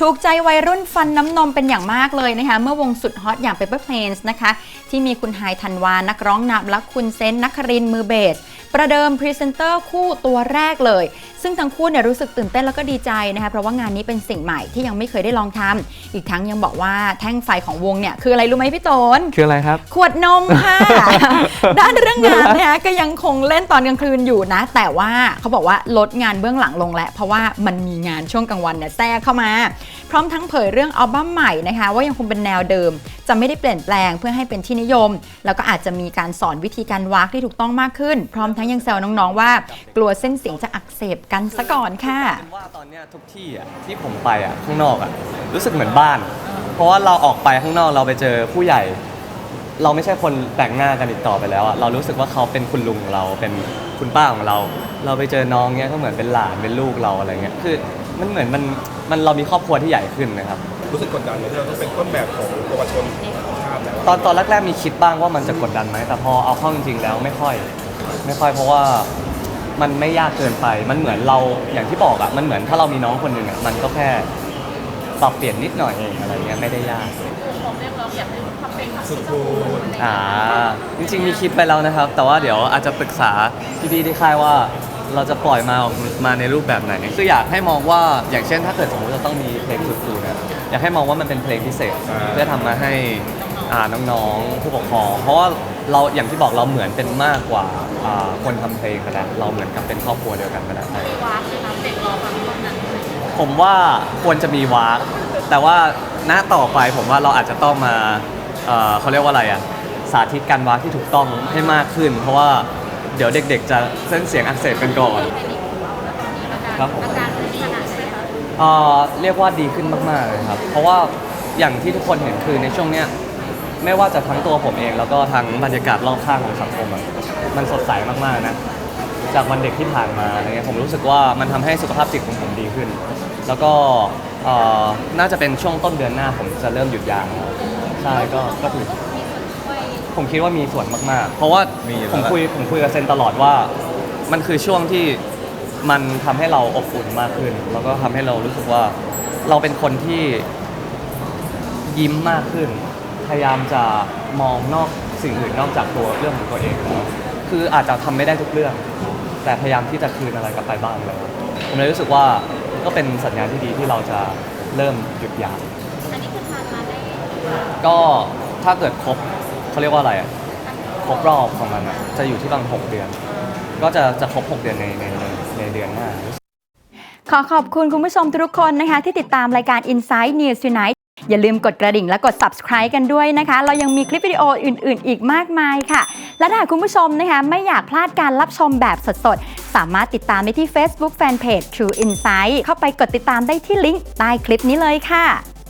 ถูกใจวัยรุ่นฟันน้ำนมเป็นอย่างมากเลยนะคะ เมื่อวงสุดฮอตอย่าง Paper Planes นะคะ ที่มีคุณไฮายธันวา นักร้องนำและคุณเซนต์นักครินทร์มือเบส ประเดิมพรีเซนเตอร์คู่ตัวแรกเลย ซึ่งทั้งคู่เนี่ยรู้สึกตื่นเต้นแล้วก็ดีใจนะคะ เพราะว่างานนี้เป็นสิ่งใหม่ที่ยังไม่เคยได้ลองทำอีกทั้งยังบอกว่าแท่งไฟของวงเนี่ย คืออะไรรู้ไหมพี่โตน คืออะไรครับ ขวดนมค่ะ ด้านเรื่องงานนะคะก็ยังคงเล่นตอนกลางคืนอยู่นะ แต่ว่าเขาบอกว่าลดงานเบื้องหลังลงแล้วเพราะว่ามันมีงานช่วงกลางวันเนี่ยแทรกเข้ามา พร้อมทั้งเผยเรื่องอัลบั้มใหม่นะคะ ว่ายังคงเป็นแนวเดิม จะไม่ได้เปลี่ยนแปลงเพื่อให้เป็นที่นิยม แล้วก็อาจจะมีการสอนวิธีการวากที่ถูกต้องมากขึ้น พร้อมทั้งยังแซวน้องๆว่า กลัวเส้นเสียงจะอักเสบกันซะก่อนค่ะว่าตอนเนี้ยทุกที่อะที่ผมไปอะข้างนอกอะรู้สึกเหมือนบ้าน เพราะว่าเราออกไปข้างนอกเราไปเจอผู้ใหญ่ เราไม่ใช่คนแปลกหน้ากันอีกต่อไปแล้วอะเรารู้สึกว่าเขาเป็นคุณลุงของเราเป็นคุณป้าของเรา เราไปเจอน้องเนี้ยก็เหมือนเป็นหลานเป็นลูกเราอะไรเงี้ยคือมันเหมือนมัน มันเรามีครอบครัวที่ใหญ่ขึ้นนะครับ รู้สึกกดดันไหมที่เราต้องเป็นต้นแบบของเยาวชนของชาติแล้วตอนตอนแรกๆมีคิดบ้างว่ามันจะกดดันไหมแต่พอเอาเข้าจริงๆแล้วไม่ค่อย ไม่ค่อยเพราะว่ามันไม่ยากเกินไป มันเหมือนเราอย่างที่บอกอะมันเหมือนถ้าเรามีน้องคนหนึ่งอะมันก็แค่ปรับเปลี่ยนนิดหน่อยเองอะไรเงี้ยไม่ได้ยากสุดคูลอ่าจริงๆมีคิดไปแล้วนะครับ แต่ว่าเดี๋ยวอาจจะปรึกษาพี่ๆที่ค่ายว่า เราจะปล่อยมาออกมาในรูปแบบไหน คืออยากให้มองว่าอย่างเช่น ถ้าเกิดสมมติจะต้องมีเพลงสุดคูลเนี่ยอยากให้มองว่ามันเป็นเพลงพิเศษเพื่อทำมาให้อ่าน้องๆผู้ปกครอง เพราะว่าเราอย่างที่บอกเราเหมือนเป็นมากกว่าอ่าคนทำเพลงไปแล้วเราเหมือนกับเป็นครอบครัวเดียวกันไปแล้วผมว่าควรจะมีวากแต่ว่าณต่อไปผมว่าเราอาจจะต้องมาเอ่อเขาเรียกว่าอะไรอะสาธิตการวากที่ถูกต้องให้มากขึ้น เพราะว่า เดี๋ยวเด็กๆ จะเส้นเสียงอักเสบกันก่อน ครับผมเอ่อเรียกว่าดีขึ้นมากๆเลยครับ เพราะว่าอย่างที่ทุกคนเห็นคือในช่วงเนี้ยไม่ว่าจะทั้งตัวผมเอง แล้วก็ทั้งบรรยากาศรอบข้างของสังคมอะมันสดใสมากๆนะ จากวันเด็กที่ผ่านมาอะไรเงี้ยผมรู้สึกว่ามันทำให้สุขภาพจิตของผมดีขึ้น แล้วก็เอ่อน่าจะเป็นช่วงต้นเดือนหน้าผมจะเริ่มหยุดยาแล้วใช่ก็ก็ถือ ผมคิดว่ามีส่วนมากๆ เพราะว่ามีอยู่ผมแล้วคุยผมคุยกับเซนตลอดว่า มันคือช่วงที่มันทำให้เราอบอุ่นมากขึ้น แล้วก็ทำให้เรารู้สึกว่าเราเป็นคนที่ยิ้มมากขึ้น พยายามจะมองนอกสิ่งอื่นนอกจากตัวเรื่องของตัวเองแล้วคืออาจจะทำไม่ได้ทุกเรื่อง แต่พยายามที่จะคืนอะไรกลับไปบ้างเลยผมเลยรู้สึกว่าก็เป็นสัญญาณที่ดีที่เราจะเริ่มหยุดยาก็ถ้าเกิดครบ เขาเรียกว่าอะไรอะครบรอบของมันอะจะอยู่ที่ประมาณหกเดือน ก็จะจะครบ6เดือนในในในในเดือนหน้า ขอขอบคุณคุณผู้ชมทุกคนนะคะ ที่ติดตามรายการ Inside News Tonight อย่าลืมกดกระดิ่งและกด subscribe กันด้วยนะคะ เรายังมีคลิปวิดีโออื่น ๆ อีกมากมายค่ะ และถ้าหากคุณผู้ชมนะคะ ไม่อยากพลาดการรับชมแบบสด ๆ สามารถติดตามได้ที่ Facebook Fanpage True Insight เข้าไปกดติดตามได้ที่ลิงก์ใต้คลิปนี้เลยค่ะ